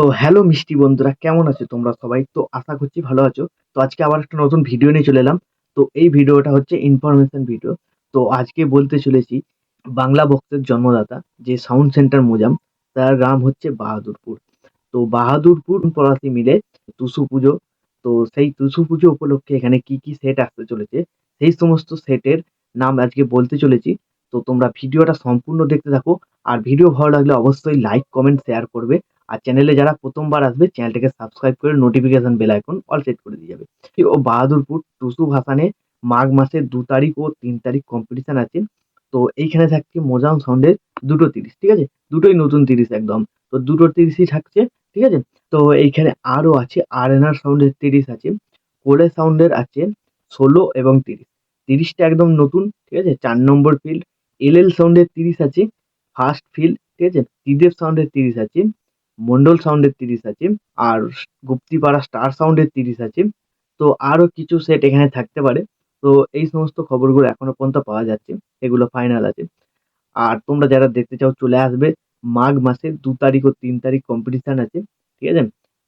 তো হ্যালো মিষ্টি বন্ধুরা, কেমন আছো তোমরা সবাই? তো আশা করছি ভালো আছো। তো আজকে আবার একটা নতুন ভিডিও নিয়ে চলে এলাম। তো এই ভিডিওটা হচ্ছে ইনফরমেশন ভিডিও তো আজকে বলতে চলেছি বাংলা বক্সের জন্মদাতা যে সাউন্ড সেন্টার মোজাম, তার গ্রাম হচ্ছে বাহাদুরপুর। তো বাহাদুরপুর পলাশি মিলে টুসু পুজো, তো সেই টুসু পুজো উপলক্ষে এখানে কি কি সেট আসতে চলেছে, সেই সমস্ত সেটের নাম আজকে বলতে চলেছি। তো তোমরা ভিডিওটা সম্পূর্ণ দেখতে থাকো। আর ভিডিও ভালো লাগলে অবশ্যই লাইক কমেন্ট শেয়ার করবে। আর চ্যানেলে যারা প্রথমবার আসবে চ্যানেলটাকে সাবস্ক্রাইব করে notification bell icon all set করে দিয়ে যাবে। ও বাহাদুরপুর টুসু ভাসানে মাঘ মাসের দু তারিখ ও তিন তারিখ কম্পিটিশন আছে। তো এইখানে থাকছে মোজাম সাউন্ডের দুটো তিরিশ, ঠিক আছে? দুটোই নতুন তিরিশ একদম। তো দুটো তিরিশই থাকছে, ঠিক আছে? তো এইখানে আরও আছে আর এন আর সাউন্ডের তিরিশ আছে কোলে সাউন্ডের আছে ষোলো এবং তিরিশ। তিরিশটা একদম নতুন, ঠিক আছে? চার নম্বর ফিল্ড এল এল সাউন্ডের তিরিশ আছে ফার্স্ট ফিল্ড ঠিক আছে? ত্রিদেব সাউন্ডের তিরিশ আছে মন্ডল সাউন্ডের তিরিশ আছে, আর গুপ্তিপাড়া স্টার সাউন্ডের তিরিশ আছে। তো আরও কিছু সেট এখানে থাকতে পারে। তো এই সমস্ত খবরগুলো এখনও পর্যন্ত পাওয়া যাচ্ছে, এগুলো ফাইনাল আছে। আর তোমরা যারা দেখতে চাও চলে আসবে, মাঘ মাসে দু তারিখ ও তিন তারিখ কম্পিটিশান আছে, ঠিক আছে?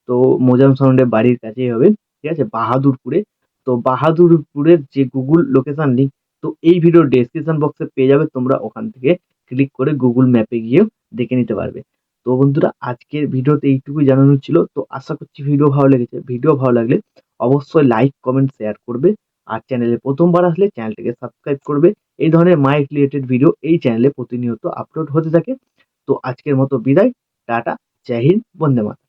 তো মোজাম সাউন্ডের বাড়ির কাছেই হবে, ঠিক আছে? বাহাদুরপুরে। তো বাহাদুরপুরের যে গুগল লোকেশান লিঙ্ক তো এই ভিডিওর ডেসক্রিপশন বক্সে পেয়ে যাবে, তোমরা ওখান থেকে ক্লিক করে গুগল ম্যাপে গিয়েও দেখে নিতে পারবে। তো বন্ধুরা, আজকের ভিডিওতে এইটুকুই জানানোর ছিল। তো আশা করছি ভিডিও ভালো লেগেছে। ভিডিও ভালো লাগলে অবশ্যই লাইক কমেন্ট শেয়ার করবে। আর চ্যানেলে প্রথমবার আসলে চ্যানেলটিকে সাবস্ক্রাইব করবে। এই ধরনের মাই রিলেটেড ভিডিও এই চ্যানেলে প্রতিনিয়ত আপলোড হতে থাকে। তো আজকের মতো বিদায়। টাটা, জয় হিন্দ, বন্দে মাতরম।